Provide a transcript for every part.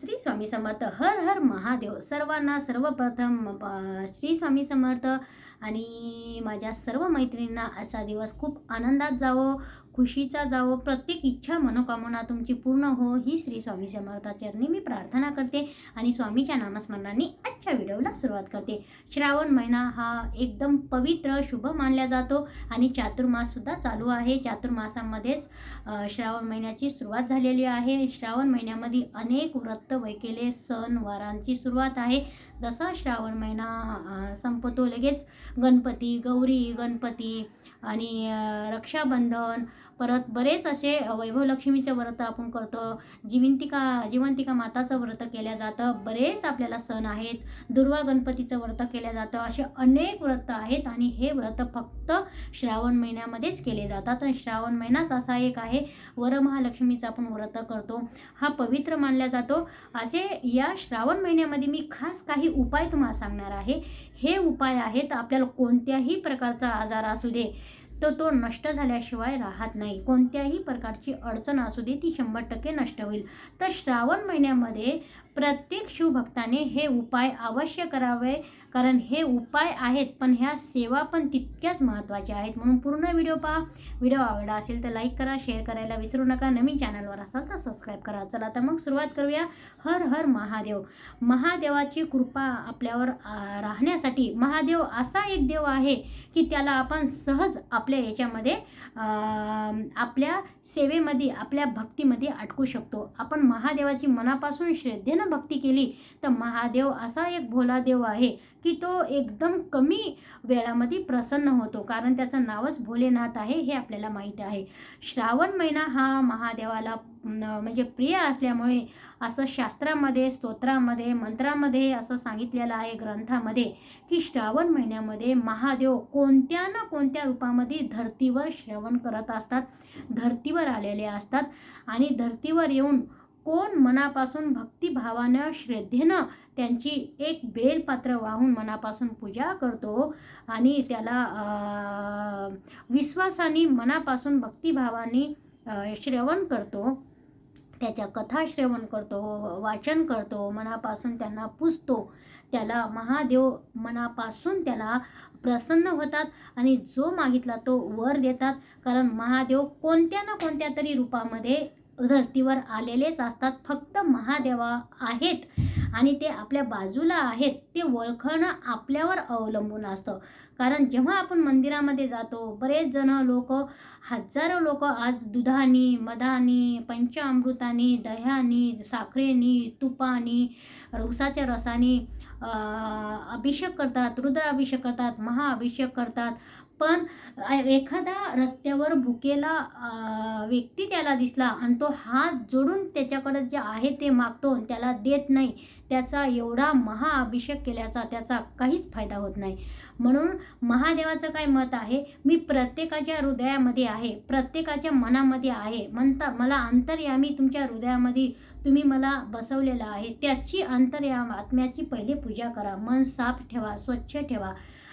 श्री स्वामी समर्थ. हर हर महादेव. सर्वांना सर्वप्रथम श्री स्वामी समर्थ. आणि माझ्या सर्व मैत्रिणींना आजचा दिवस खूप आनंदात जावो खुशीचा जावो. प्रत्येक इच्छा मनोकामना तुमची पूर्ण हो. ही श्री स्वामी समर्थाचरणी मी प्रार्थना करते आणि स्वामीच्या नामस्मरणाने आजच्या व्हिडिओला सुरुवात करते. श्रावण महिना हा एकदम पवित्र शुभ मानला जातो आणि चातुर्माससुद्धा चालू आहे. चातुर्मासामध्येच श्रावण महिन्याची सुरुवात झालेली आहे. श्रावण महिन्यामध्ये अनेक व्रत वैकेले सण वारांची सुरुवात आहे. जसा श्रावण महिना संपतो लगेच गणपती गौरी गणपती आणि रक्षाबंधन परत बरेच असे वैभवलक्ष्मीचं व्रत आपण करतो. जिवंतिका जिवंतिका माताचं व्रत केलं जातं. बरेच आपल्याला सण आहेत. दुर्वा गणपतीचं व्रत केलं जातं. असे अनेक व्रत आहेत आणि हे व्रत फक्त श्रावण महिन्यामध्येच केले जातात. आणि श्रावण महिनाच असा एक आहे. वरमहालक्ष्मीचं आपण व्रत करतो. हा पवित्र मानला जातो. असे या श्रावण महिन्यामध्ये मी खास काही उपाय तुम्हाला सांगणार आहे. हे उपाय आहेत आपल्याला कोणत्याही प्रकारचा आजार असू दे तर तो नष्ट झाल्याशिवाय राहत नाही. कोणत्याही प्रकारची अडचण असू दे ती शंभर टक्के नष्ट होईल. तर श्रावण महिन्यामध्ये प्रत्येक शिवभक्ताने हे उपाय अवश्य करावे. कारण हे उपाय आहेत पण ह्या सेवा पण तितक्याच महत्त्वाच्या आहेत. म्हणून पूर्ण व्हिडिओ पहा. व्हिडिओ आवडला असेल तर लाईक करा शेअर करायला विसरू नका. नवीन चॅनलवर असाल तर सबस्क्राईब करा. चला तर मग सुरुवात करूया. हर हर महादेव. महादेवाची कृपा आपल्यावर राहण्यासाठी महादेव असा एक देव आहे की त्याला आपण सहज आपल्या याच्यामध्ये आपल्या सेवेमध्ये आपल्या भक्तीमध्ये अटकू शकतो. आपण महादेवाची मनापासून श्रद्धेनं भक्ती केली तर महादेव असा एक भोला देव आहे. की तो एकदम कमी वेळामध्ये प्रसन्न होतो. कारण त्याचं नावच भोलेनाथ आहे हे आपल्याला माहीत आहे. श्रावण महिना हा महादेवाला म्हणजे प्रिय असल्यामुळे असं शास्त्रामध्ये स्तोत्रामध्ये मंत्रामध्ये असं सांगितलेलं आहे ग्रंथामध्ये की श्रावण महिन्यामध्ये महादेव कोणत्या ना कोणत्या रूपामध्ये धर्तीवर श्रवण करत असतात. धर्तीवर आलेले असतात आणि धर्तीवर येऊन कोण मनापासून भक्तिभावानं श्रद्धेनं त्यांची एक बेलपात्र वाहून मनापासून पूजा करतो आणि त्याला विश्वासाने मनापासून भक्तिभावाने श्रवण करतो. त्याच्या कथा श्रवण करतो वाचन करतो मनापासून त्यांना पुजतो. त्याला महादेव मनापासून त्याला प्रसन्न होतात आणि जो मागितला तो वर देतात. कारण महादेव कोणत्या ना कोणत्या तरी रूपामध्ये धर्तीवर आलेलेच असतात. फक्त महादेवा आहेत आणि ते आपल्या बाजूला आहेत. ते ओळखणं आपल्यावर अवलंबून असतं. कारण जेव्हा आपण मंदिरामध्ये जातो बरेच जण लोक हजारो लोक आज दुधानी मधानी पंचामृतानी दह्यानी साखरेनी तुपानी उसाच्या रसानी अभिषेक करतात रुद्राभिषेक करतात महाअभिषेक करतात. पण एखादा रस्त्यावर भुकेला व्यक्ती त्याला दिसला आणि तो हात जोडून त्याच्याकडे जे आहे ते मागतो आणि त्याला देत नाही त्याचा एवढा महाअभिषेक केल्याचा त्याचा काहीच फायदा होत नाही. म्हणून महादेवाचं काय मत आहे? मी प्रत्येकाच्या हृदयामध्ये आहे प्रत्येकाच्या मनामध्ये आहे. म्हणता मला अंतर्यामी तुमच्या हृदयामध्ये तुम्ही मला बसवलेलं आहे. त्याची अंतर्याम आत्म्याची पहिले पूजा करा. मन साफ ठेवा स्वच्छ ठेवा.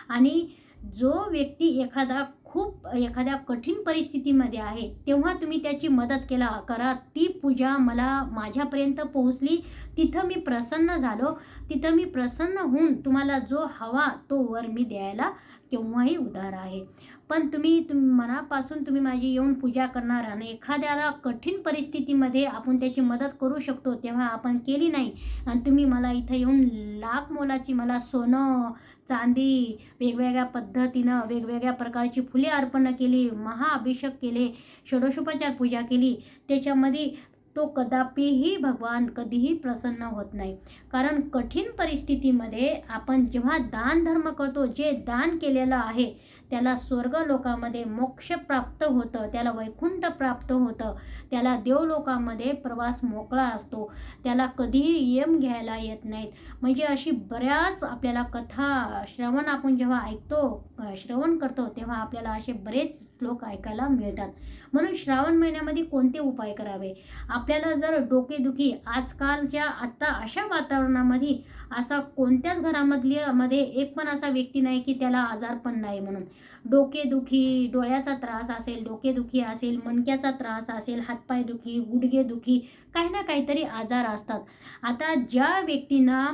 आणि जो व्यक्ती एखादा खूप एखाद्या कठीण परिस्थितीमध्ये आहे तेव्हा तुम्ही त्याची मदत केला करा. ती पूजा मला माझ्यापर्यंत पोहोचली. तिथं मी प्रसन्न झालो. तिथं मी प्रसन्न होऊन तुम्हाला जो हवा तो वर मी द्यायला केव्हाही उदार आहे. पण तुम्ही तुम मनापासून तुम्ही माझी येऊन पूजा करणार आणि एखाद्याला कठीण परिस्थितीमध्ये आपण त्याची मदत करू शकतो तेव्हा आपण केली नाही. आणि तुम्ही मला इथं येऊन लाख मोलाची मला सोनं चांदी वेगवेगळ्या पद्धतीनं वेगवेगळ्या प्रकारची फुले अर्पण केली महाअभिषेक केले षोडशोपचार पूजा केली. त्याच्यामध्ये तो कदापिही भगवान कधीही प्रसन्न होत नाही. कारण कठीण परिस्थितीमध्ये आपण जेव्हा दान धर्म करतो जे दान केलेलं आहे त्याला स्वर्ग लोकामध्ये मोक्ष प्राप्त होतं त्याला वैकुंठ प्राप्त होतं त्याला देवलोकामध्ये प्रवास मोकळा असतो त्याला कधीही यम घ्यायला येत नाहीत. म्हणजे अशी बऱ्याच आपल्याला कथा श्रवण आपण जेव्हा ऐकतो श्रवण करतो तेव्हा आपल्याला असे बरेच श्लोक ऐकायला मिळतात. म्हणून श्रावण महिन्यामध्ये कोणते उपाय करावे? आपल्याला जर डोकेदुखी आजकालच्या आत्ता अशा वातावरणामध्ये असा कोणत्याच घरामधली मध्ये एक पण असा व्यक्ती नाही की त्याला आजार पण नाही म्हणून. डोकेदुखी डोळ्याचा त्रास असेल डोकेदुखी असेल मणक्याचा त्रास असेल हातपाय दुखी गुडघेदुखी काही ना काहीतरी आजार असतात. आता ज्या व्यक्तींना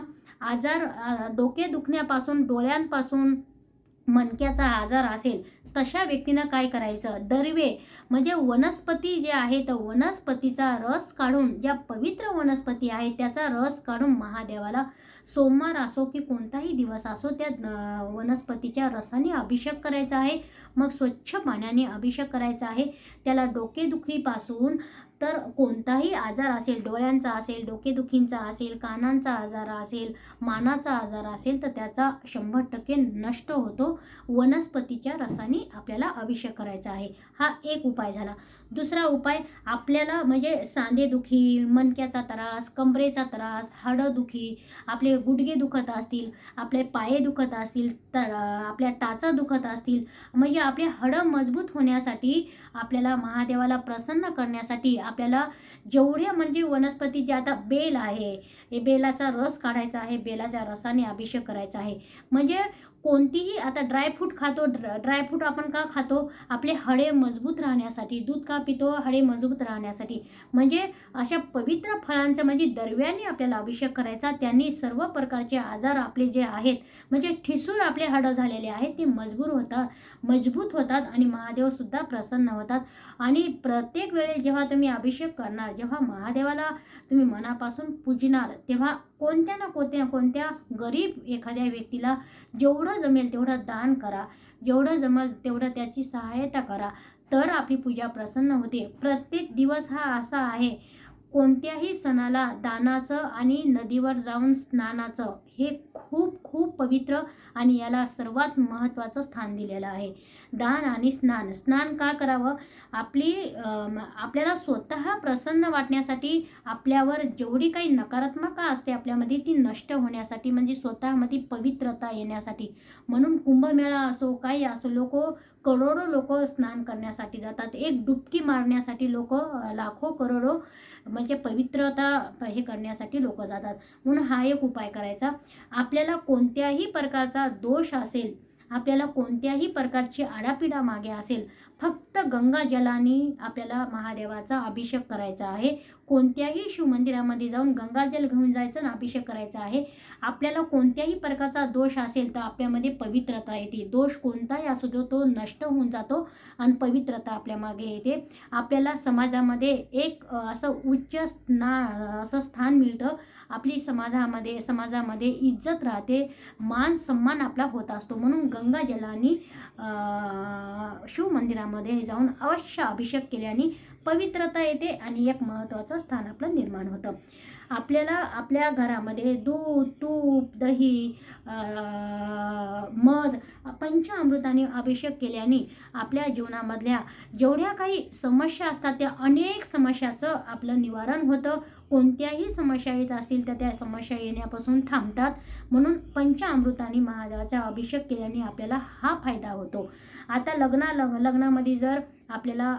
आजार डोके दुखण्यापासून डोळ्यांपासून मणक्याचा आजार असेल तशा व्यक्तीनं काय करायचं? दरवे म्हणजे वनस्पती जे आहे तर वनस्पतीचा रस काढून ज्या पवित्र वनस्पती आहे त्याचा रस काढून महादेवाला सोमवार असो की कोणताही दिवस असो त्या वनस्पतीच्या रसाने अभिषेक करायचा आहे. मग स्वच्छ पाण्याने अभिषेक करायचा आहे. त्याला डोकेदुखीपासून तर कोणताही आजार असेल डोळ्यांचा असेल डोकेदुखींचा असेल कानांचा आजार असेल मानाचा आजार असेल तर त्याचा शंभर टक्के नष्ट होतो. वनस्पतीच्या रसाने आपल्याला अभिषेक करायचा आहे. हा एक उपाय झाला. दुसरा उपाय आपल्याला म्हणजे सांधेदुखी मणक्याचा त्रास कमरेचा त्रास हाडंदुखी आपले गुडघे दुखत असतील आपले पाये दुखत असतील तर आपल्या टाचा दुखत असतील म्हणजे आपले हाडं मजबूत होण्यासाठी आपल्याला महादेवाला प्रसन्न करण्यासाठी आपल्याला जेवढ्या म्हणजे वनस्पती जे आता बेल आहे हे बेलाचा रस काढायचा आहे बेलाच्या रसाने अभिषेक करायचा आहे. म्हणजे कोणतीही आता ड्रायफ्रूट खातो ड्रायफ्रूट ड्रायफ्रूट आपण का खातो? आपले हाडे मजबूत राहण्यासाठी दूध का पितो? हाडे मजबूत राहण्यासाठी. म्हणजे अशा पवित्र फळांचं म्हणजे दरव्याने आपल्याला अभिषेक करायचा त्यांनी सर्व प्रकारचे आजार आपले जे आहेत म्हणजे ठिसूर आपले हाडं झालेले आहेत ते मजबूर होतात मजबूत होतात आणि महादेवसुद्धा प्रसन्न होतात. आणि प्रत्येक वेळेस जेव्हा तुम्ही अभिषेक करणार जेव्हा महादेवाला तुम्ही मनापासून पूजणार तेव्हा कोणत्या ना कोणत्या कोणत्या गरीब एखाद्या व्यक्तीला जेवढं जमेल तेवढं दान करा. जेवढं जमेल तेवढं त्याची सहायता करा. तर आपली पूजा प्रसन्न होते. प्रत्येक दिवस हा असा आहे. कोणत्याही सणाला दानाचं आणि नदीवर जाऊन स्नानाचं हे खूप खूप पवित्र आणि याला सर्वात महत्त्वाचं स्थान दिलेलं आहे. दान आणि स्नान. स्नान का करावं? आपली आपल्याला स्वतः प्रसन्न वाटण्यासाठी आपल्यावर जेवढी काही नकारात्मकता असते आपल्यामध्ये ती नष्ट होण्यासाठी म्हणजे स्वतःमध्ये पवित्रता येण्यासाठी. म्हणून कुंभमेळा असो काही असो लोक करोडो लोक स्नान करण्यासाठी जातात. एक डुबकी मारण्यासाठी लोक लाखो करोडो म्हणजे पवित्रता हे करण्यासाठी लोक जातात. म्हणून हा एक उपाय करायचा. आपल्याला कोणत्याही प्रकारचा दोष असेल आपल्याला कोणत्याही प्रकारची आडापिडा मागे असेल फक्त गंगा जलाने आपल्याला महादेवाचा अभिषेक करायचा आहे. कोणत्याही शिवमंदिरामध्ये जाऊन गंगाजल घेऊन जायचं आणि अभिषेक करायचा आहे. आपल्याला कोणत्याही प्रकारचा दोष असेल तर आपल्यामध्ये पवित्रता येते. दोष कोणताही असू दो तो नष्ट होऊन जातो आणि पवित्रता आपल्यामागे येते. आपल्याला समाजामध्ये एक असं उच्च स्ना असं स्थान मिळतं. आपली समाजामध्ये समाजामध्ये इज्जत राहते मान सन्मान आपला होत असतो. म्हणून गंगा जलाने शिवमंदिरामध्ये जाऊन अवश्य अभिषेक केल्याने पवित्रता येते आणि एक महत्त्वाचं स्थान आपलं निर्माण होतं. आपल्याला आपल्या घरामध्ये दूध तूप दही मध पंचामृताने अभिषेक केल्याने आपल्या जीवनामधल्या जेवढ्या काही समस्या असतात त्या अनेक समस्याचं आपलं निवारण होतं. कोणत्याही समस्या येत असतील तर त्या समस्या येण्यापासून थांबतात. म्हणून पंचामृताने महादेवाचा अभिषेक केल्याने आपल्याला हा फायदा होतो. आता लग्ना लग लग्नामध्ये जर आपल्याला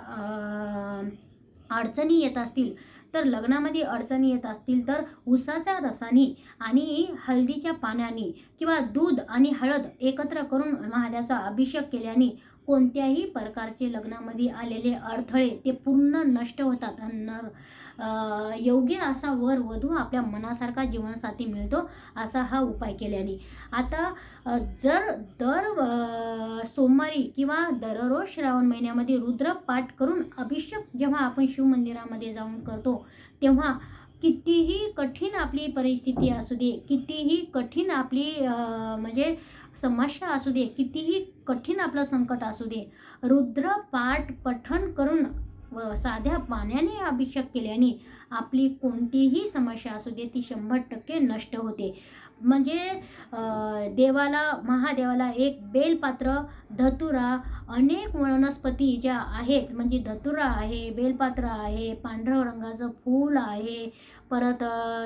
अडचणी येत असतील तर लग्नामध्ये अडचणी येत असतील तर उसाच्या रसाने आणि हळदीच्या पाण्याने किंवा दूध आणि हळद एकत्र करून महाद्याचा अभिषेक केल्याने कोणत्याही प्रकारचे लग्नामध्ये आलेले अडथळे ते पूर्ण नष्ट होतात. आणि न- योग्य असा वर वधू आपल्या मनासारखा जीवनसाथी मिळतो असा हा उपाय केल्याने. आता जर दर सोमवारी किंवा दररोज श्रावण महिन्यामध्ये रुद्र पाठ करून अभिषेक जेव्हा आपण शिवमंदिरामध्ये जाऊन करतो तेव्हा कितीही कठीण आपली परिस्थिती असू दे कितीही कठीण आपली म्हणजे समस्या असू दे कितीही कठीण आपलं संकट असू दे रुद्र पाठ पठण करून व साध्या पाण्याने अभिषेक केल्याने आपली कोणतीही समस्या असू दे ती शंभर टक्के नष्ट होते. म्हणजे देवाला महादेवाला एक बेलपात्र धतुरा अनेक वनस्पती ज्या आहेत म्हणजे धतुरा आहे बेलपात्र आहे पांढऱ्या रंगाचं फूल आहे परत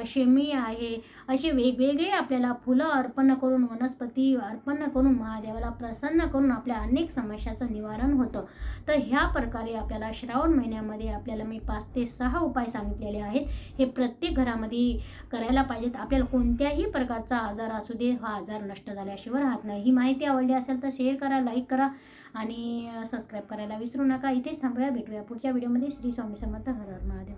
शेमी आहे असे वेगवेगळे आपल्याला फुलं अर्पण करून वनस्पती अर्पण करून महादेवाला प्रसन्न करून आपल्या अनेक समस्याचं निवारण होतं. तर ह्या प्रकारे आपल्याला श्रावण महिन्यामध्ये आपल्याला मी पाच ते सहा उपाय सांगितलेले आहेत. हे प्रत्येक घरामध्ये करायला पाहिजेत. आपल्याला कोणत्याही प्रकार प्रकारचा आजार असू दे हा आजार नष्ट झाल्याशिवाय राहत नाही. ही माहिती आवडली असेल तर शेअर करा लाईक करा आणि सबस्क्राईब करायला विसरू नका. इथेच थांबूया. भेटूया पुढच्या व्हिडिओमध्ये श्री स्वामी समर्थ हर हर महादेव.